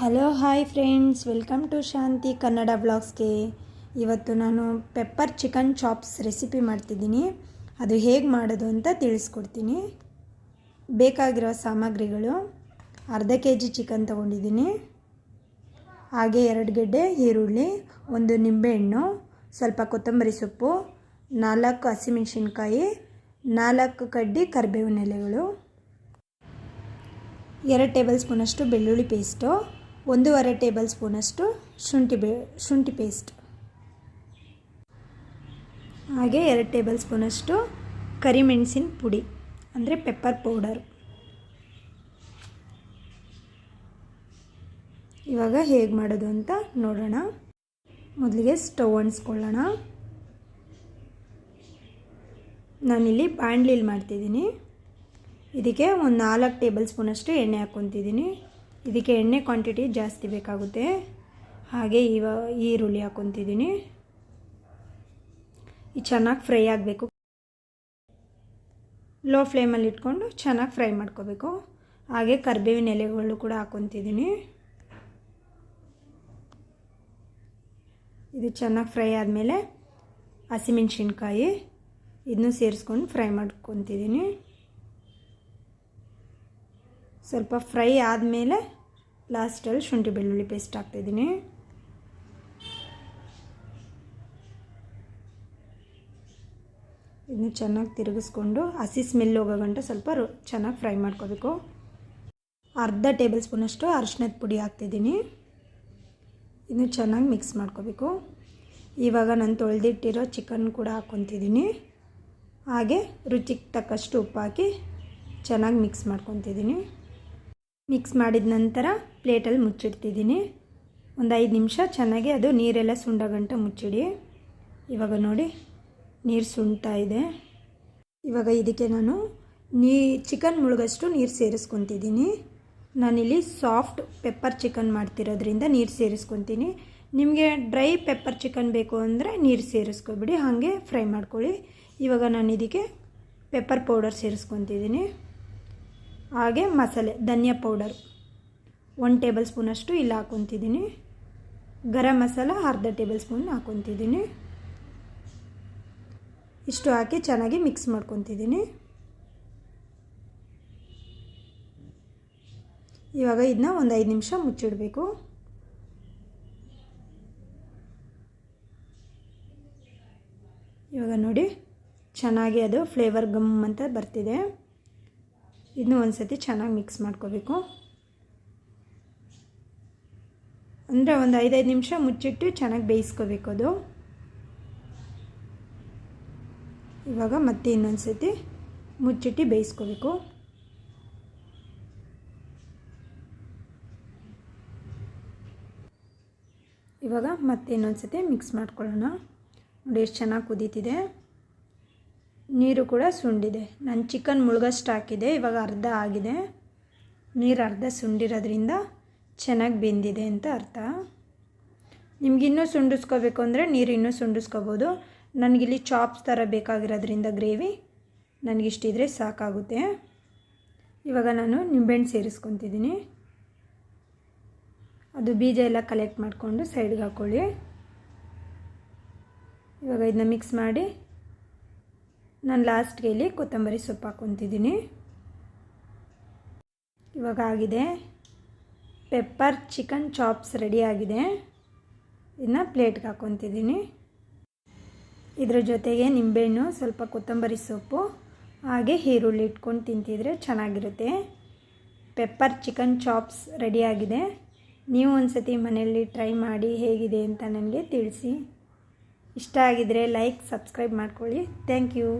Hello hi friends welcome to Shanti Kannada ಬ್ಲಾಗ್ಸ್ಗೆ ಇವತ್ತು ನಾನು pepper chicken chops recipe ಮಾಡ್ತಿದ್ದೀನಿ. ಅದು ಹೇಗೆ ಮಾಡೋದು ಅಂತ ತಿಳಿಸ್ಕೊಡ್ತೀನಿ. ಬೇಕಾಗಿರೋ ಸಾಮಗ್ರಿಗಳು. ಅರ್ಧ ಕೆ ಜಿ ಚಿಕನ್ ತೊಗೊಂಡಿದ್ದೀನಿ. ಹಾಗೆ ಎರಡು ಗೆಡ್ಡೆ ಈರುಳ್ಳಿ, ಒಂದು ನಿಂಬೆಹಣ್ಣು ಸ್ವಲ್ಪ ಕೊತ್ತಂಬರಿ ಸೊಪ್ಪು, ನಾಲ್ಕು ಹಸಿಮೆಣಸಿನ್ಕಾಯಿ, ನಾಲ್ಕು ಕಡ್ಡಿ ಕರಿಬೇವಿನ ಎಲೆಗಳು, ಎರಡು ಟೇಬಲ್ ಸ್ಪೂನಷ್ಟು ಬೆಳ್ಳುಳ್ಳಿ ಪೇಸ್ಟು ಒಂದೂವರೆ ಟೇಬಲ್ ಸ್ಪೂನಷ್ಟು ಶುಂಠಿ ಬೆ, ಶುಂಠಿ ಪೇಸ್ಟ್. ಹಾಗೆ ಎರಡು ಟೇಬಲ್ ಸ್ಪೂನಷ್ಟು ಕರಿಮೆಣಸಿನ ಪುಡಿ, ಅಂದರೆ ಪೆಪ್ಪರ್ ಪೌಡರ್. ಇವಾಗ ಹೇಗೆ ಮಾಡೋದು ಅಂತ ನೋಡೋಣ. ಮೊದಲಿಗೆ ಸ್ಟವ್ ಅಣಿಸ್ಕೊಳ್ಳೋಣ ನಾನಿಲ್ಲಿ ಬಾಣಲಿಲಿ ಮಾಡ್ತಿದ್ದೀನಿ. ಇದಕ್ಕೆ ಒಂದು ನಾಲ್ಕು ಟೇಬಲ್ ಸ್ಪೂನಷ್ಟು ಎಣ್ಣೆ ಹಾಕ್ಕೊತಿದ್ದೀನಿ. ಇದಕ್ಕೆ ಎಣ್ಣೆ ಕ್ವಾಂಟಿಟಿ ಜಾಸ್ತಿ ಬೇಕಾಗುತ್ತೆ. ಹಾಗೆ ಇವ ಈರುಳ್ಳಿ ಹಾಕೊತಿದ್ದೀನಿ. ಇದು ಚೆನ್ನಾಗಿ ಫ್ರೈ ಆಗಬೇಕು. ಲೋ ಫ್ಲೇಮಲ್ಲಿ ಇಟ್ಕೊಂಡು ಚೆನ್ನಾಗಿ ಫ್ರೈ ಮಾಡ್ಕೋಬೇಕು. ಹಾಗೆ ಕರಿಬೇವಿನ ಎಲೆಗಳು ಕೂಡ ಹಾಕ್ಕೊತಿದ್ದೀನಿ ಇದು ಚೆನ್ನಾಗಿ ಫ್ರೈ ಆದಮೇಲೆ ಹಸಿಮೆಣ್ಸಿನ್ಕಾಯಿ ಇದನ್ನು ಸೇರಿಸ್ಕೊಂಡು ಫ್ರೈ ಮಾಡ್ಕೊತಿದ್ದೀನಿ. ಸ್ವಲ್ಪ ಫ್ರೈ ಆದಮೇಲೆ ಲಾಸ್ಟಲ್ಲಿ ಶುಂಠಿ ಬೆಳ್ಳುಳ್ಳಿ ಪೇಸ್ಟ್ ಹಾಕ್ತಿದ್ದೀನಿ. ಇದನ್ನ ಚೆನ್ನಾಗಿ ತಿರುಗಿಸ್ಕೊಂಡು ಹಸಿ ಸ್ಮೆಲ್ ಹೋಗೋ ಗಂಟ ಸ್ವಲ್ಪ ಚೆನ್ನಾಗಿ ಫ್ರೈ ಮಾಡ್ಕೋಬೇಕು. ಅರ್ಧ ಟೇಬಲ್ ಸ್ಪೂನಷ್ಟು ಅರಿಶಿನದ ಪುಡಿ ಹಾಕ್ತಿದ್ದೀನಿ. ಇದನ್ನು ಚೆನ್ನಾಗಿ ಮಿಕ್ಸ್ ಮಾಡ್ಕೋಬೇಕು. ಇವಾಗ ನಾನು ತೊಳೆದಿಟ್ಟಿರೋ ಚಿಕನ್ ಕೂಡ ಹಾಕ್ಕೊತಿದ್ದೀನಿ. ಹಾಗೆ ರುಚಿಗೆ ತಕ್ಕಷ್ಟು ಉಪ್ಪು ಹಾಕಿ ಚೆನ್ನಾಗಿ ಮಿಕ್ಸ್ ಮಾಡ್ಕೊತಿದ್ದೀನಿ. ಮಿಕ್ಸ್ ಮಾಡಿದ ನಂತರ ಪ್ಲೇಟಲ್ಲಿ ಮುಚ್ಚಿಡ್ತಿದ್ದೀನಿ. ಒಂದು ಐದು ನಿಮಿಷ ಚೆನ್ನಾಗಿ ಅದು ನೀರೆಲ್ಲ ಸುಂಡ ಗಂಟ ಮುಚ್ಚಿಡಿ. ಇವಾಗ ನೋಡಿ, ನೀರು ಸುಣ್ತಾ ಇದೆ. ಇವಾಗ ಇದಕ್ಕೆ ನಾನು ನೀ ಚಿಕನ್ ಮುಳುಗಷ್ಟು ನೀರು ಸೇರಿಸ್ಕೊತಿದ್ದೀನಿ. ನಾನಿಲ್ಲಿ ಸಾಫ್ಟ್ ಪೆಪ್ಪರ್ ಚಿಕನ್ ಮಾಡ್ತಿರೋದ್ರಿಂದ ನೀರು ಸೇರಿಸ್ಕೊತೀನಿ. ನಿಮಗೆ ಡ್ರೈ ಪೆಪ್ಪರ್ ಚಿಕನ್ ಬೇಕು ಅಂದರೆ ನೀರು ಸೇರಿಸ್ಕೊಬಿಡಿ, ಹಾಗೆ ಫ್ರೈ ಮಾಡ್ಕೊಳ್ಳಿ. ಇವಾಗ ನಾನು ಇದಕ್ಕೆ ಪೆಪ್ಪರ್ ಪೌಡರ್ ಸೇರಿಸ್ಕೊತಿದ್ದೀನಿ. ಹಾಗೆ ಮಸಾಲೆ, ಧನಿಯಾ ಪೌಡರ್. ಒನ್ ಟೇಬಲ್ ಸ್ಪೂನಷ್ಟು ಇಲ್ಲಿ ಹಾಕ್ಕೊತಿದ್ದೀನಿ ಗರಂ ಮಸಾಲ ಅರ್ಧ ಟೇಬಲ್ ಸ್ಪೂನ್ ಹಾಕ್ಕೊತಿದ್ದೀನಿ ಇಷ್ಟು ಹಾಕಿ ಚೆನ್ನಾಗಿ ಮಿಕ್ಸ್ ಮಾಡ್ಕೊತಿದ್ದೀನಿ. ಇವಾಗ ಇದನ್ನ ಒಂದು ಐದು ನಿಮಿಷ ಮುಚ್ಚಿಡಬೇಕು. ಇವಾಗ ನೋಡಿ, ಚೆನ್ನಾಗಿ ಅದು ಫ್ಲೇವರ್ ಗಮ್ ಅಂತ ಬರ್ತಿದೆ. ಇದನ್ನು ಒಂದು ಸತಿ ಚೆನ್ನಾಗಿ ಮಿಕ್ಸ್ ಮಾಡ್ಕೋಬೇಕು. ಅಂದರೆ ಒಂದು ಐದೈದು ನಿಮಿಷ ಮುಚ್ಚಿಟ್ಟು ಚೆನ್ನಾಗಿ ಬೇಯಿಸ್ಕೋಬೇಕು ಅದು. ಇವಾಗ ಮತ್ತೆ ಇನ್ನೊಂದು ಸತಿ ಮುಚ್ಚಿಟ್ಟು ಬೇಯಿಸ್ಕೋಬೇಕು. ಇವಾಗ ಮತ್ತೆ ಇನ್ನೊಂದು ಸತಿ ಮಿಕ್ಸ್ ಮಾಡ್ಕೊಳ್ಳೋಣ. ನೋಡಿ ಎಷ್ಟು ಚೆನ್ನಾಗಿ ಕುದೀತಿದೆ. ನೀರು ಕೂಡ ಸುಂಡಿದೆ. ನಾನು ಚಿಕನ್ ಮುಳುಗಷ್ಟು ಹಾಕಿದೆ ಇವಾಗ ಅರ್ಧ ಆಗಿದೆ. ನೀರು ಅರ್ಧ ಸುಂಡಿರೋದ್ರಿಂದ ಚೆನ್ನಾಗಿ ಬೆಂದಿದೆ ಅಂತ ಅರ್ಥ. ನಿಮಗಿನ್ನೂ ಸುಂಡಿಸ್ಕೋಬೇಕು ಅಂದರೆ ನೀರು ಇನ್ನೂ ಸುಂಡಿಸ್ಕೋಬೋದು. ನನಗಿಲ್ಲಿ ಚಾಪ್ಸ್ ಥರ ಬೇಕಾಗಿರೋದ್ರಿಂದ ಗ್ರೇವಿ ನನಗಿಷ್ಟಿದ್ರೆ ಸಾಕಾಗುತ್ತೆ. ಇವಾಗ ನಾನು ನಿಂಬೆಹಣ್ಣು ಸೇರಿಸ್ಕೊತಿದ್ದೀನಿ. ಅದು ಬೀಜ ಎಲ್ಲ ಕಲೆಕ್ಟ್ ಮಾಡಿಕೊಂಡು ಸೈಡ್ಗೆ ಹಾಕ್ಕೊಳ್ಳಿ ಇವಾಗ ಇದನ್ನ ಮಿಕ್ಸ್ ಮಾಡಿ ನಾನು ಲಾಸ್ಟ್ಗೆ ಇಲ್ಲಿ ಕೊತ್ತಂಬರಿ ಸೊಪ್ಪು ಹಾಕ್ಕೊತಿದ್ದೀನಿ. ಇವಾಗ ಆಗಿದೆ. ಪೆಪ್ಪರ್ ಚಿಕನ್ ಚಾಪ್ಸ್ ರೆಡಿ ಆಗಿದೆ. ಇದನ್ನ ಪ್ಲೇಟ್ಗೆ ಹಾಕ್ಕೊತಿದ್ದೀನಿ. ಇದರ ಜೊತೆಗೆ ನಿಂಬೆಹಣ್ಣು, ಸ್ವಲ್ಪ ಕೊತ್ತಂಬರಿ ಸೊಪ್ಪು, ಹಾಗೆ ಈರುಳ್ಳಿ ಇಟ್ಕೊಂಡು ತಿಂತಿದ್ರೆ ಚೆನ್ನಾಗಿರುತ್ತೆ. ಪೆಪ್ಪರ್ ಚಿಕನ್ ಚಾಪ್ಸ್ ರೆಡಿಯಾಗಿದೆ ನೀವು ಒಂದು ಸತಿ ಮನೆಯಲ್ಲಿ ಟ್ರೈ ಮಾಡಿ ಹೇಗಿದೆ ಅಂತ ನನಗೆ ತಿಳಿಸಿ. ಇಷ್ಟ ಆಗಿದ್ದರೆ ಲೈಕ್ ಸಬ್ಸ್ಕ್ರೈಬ್ ಮಾಡ್ಕೊಳ್ಳಿ. Thank you